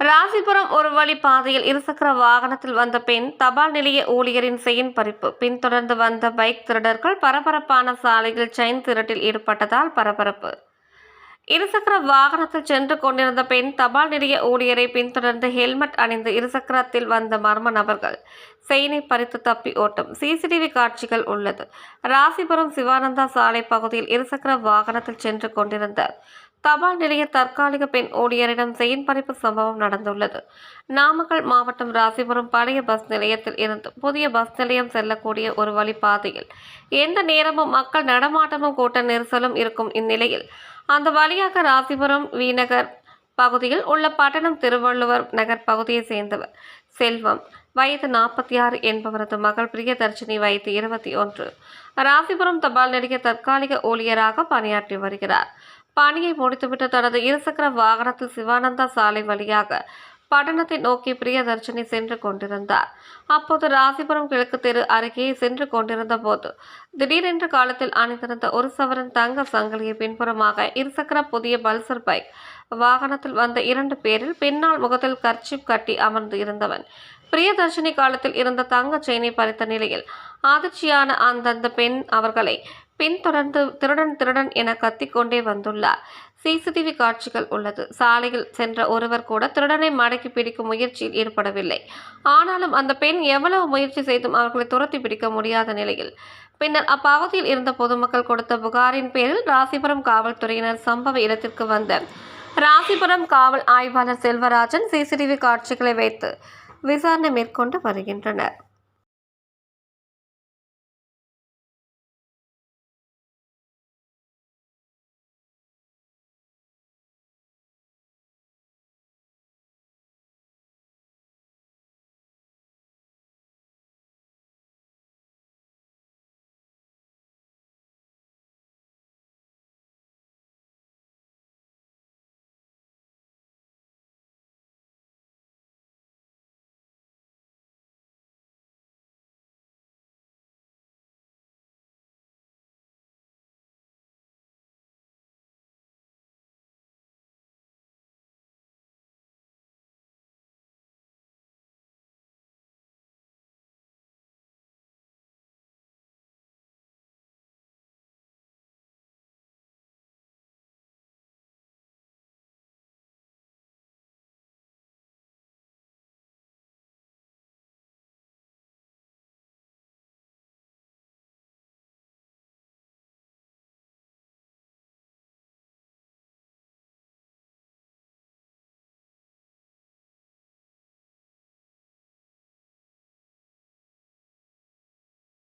ராசிபுரம் ஒரு வழி பாதையில் இருசக்கர வாகனத்தில் வந்த பெண் தபால் நிலைய ஊழியரின் செயின் பறிப்பு. பின்தொடர்ந்து வந்த பைக் திருடர்கள் பரபரப்பான சாலையில் செயின் திருட்டில் ஈடுபட்டதால் பரபரப்பு. இருசக்கர வாகனத்தில் சென்று கொண்டிருந்த பெண் தபால் நிலைய ஊழியரை பின்தொடர்ந்து ஹெல்மெட் அணிந்து இருசக்கரத்தில் வந்த மர்ம நபர்கள் செயினை பறித்து தப்பி ஓட்டம் சிசிடிவி காட்சிகள் உள்ளது. ராசிபுரம் சிவானந்தா சாலை பகுதியில் இருசக்கர வாகனத்தில் சென்று கொண்டிருந்த தபால் நிலைய தற்காலிக பெண் ஊழியரிடம் செயின் பறிப்பு சம்பவம் நடந்துள்ளது. நாமக்கல் மாவட்டம் ராசிபுரம் பழைய பஸ் நிலையத்தில் இருந்து புதிய பஸ் நிலையம் செல்லக்கூடிய ஒரு வழிபாதையில் எந்த நேரமும் மக்கள் நடமாட்டமும் கூட்ட நெரிசலும் இருக்கும் இந்நிலையில் அந்த வழியாக ராசிபுரம் விநகர் பகுதியில் உள்ள பட்டணம் திருவள்ளுவர் நகர் பகுதியை சேர்ந்தவர். செல்வம் வயது நாற்பத்தி ஆறு என்பவரது மகள் பிரியதர்ஷினி வயது இருபத்தி ஒன்று. ராசிபுரம் தபால் நிலைய தற்காலிக ஊழியராக பணியாற்றி வருகிறார். பணியை முடித்துவிட்டு தனது இருசக்கர வாகனத்தில் சிவானந்தா சாலை வழியாக பட்டணத்தை நோக்கி பிரியதர்ஷினி சென்று கொண்டிருந்தார். அப்போது ராசிபுரம் கிழக்கு தெரு அருகே சென்று கொண்டிருந்த போது திடீரென்று காலத்தில் அணிந்திருந்த ஒரு சவரன் தங்க சங்கிலியை பின்புறமாக இருசக்கர புதிய பல்சர் பைக் வாகனத்தில் வந்த இரண்டு பேரில் பின்னால் முகத்தில் கர்ச்சிப் கட்டி அமர்ந்து இருந்தவன். பிரியதர்ஷினி காலத்தில் இருந்த தங்க செயினை பறித்த நிலையில் அதிர்ச்சியான அந்தந்த பெண் அவர்களை பின்தொடர்ந்து திருடன் திருடன் என கத்திக்கொண்டே வந்துள்ளார். சிசிடிவி காட்சிகள் உள்ளது. சாலையில் சென்ற ஒருவர் கூட திருடனை மடக்கி பிடிக்கும் முயற்சியில் ஈடுபடவில்லை. ஆனாலும் அந்த பெண் எவ்வளவு முயற்சி செய்தும் அவர்களை துரத்தி பிடிக்க முடியாத நிலையில். பின்னர் அப்பகுதியில் இருந்த பொதுமக்கள் கொடுத்த புகாரின் பேரில் ராசிபுரம் காவல்துறையினர் சம்பவ இடத்திற்கு வந்த ராசிபுரம் காவல் ஆய்வாளர் செல்வராஜன் சிசிடிவி காட்சிகளை வைத்து விசாரணை மேற்கொண்டு வருகின்றனர்.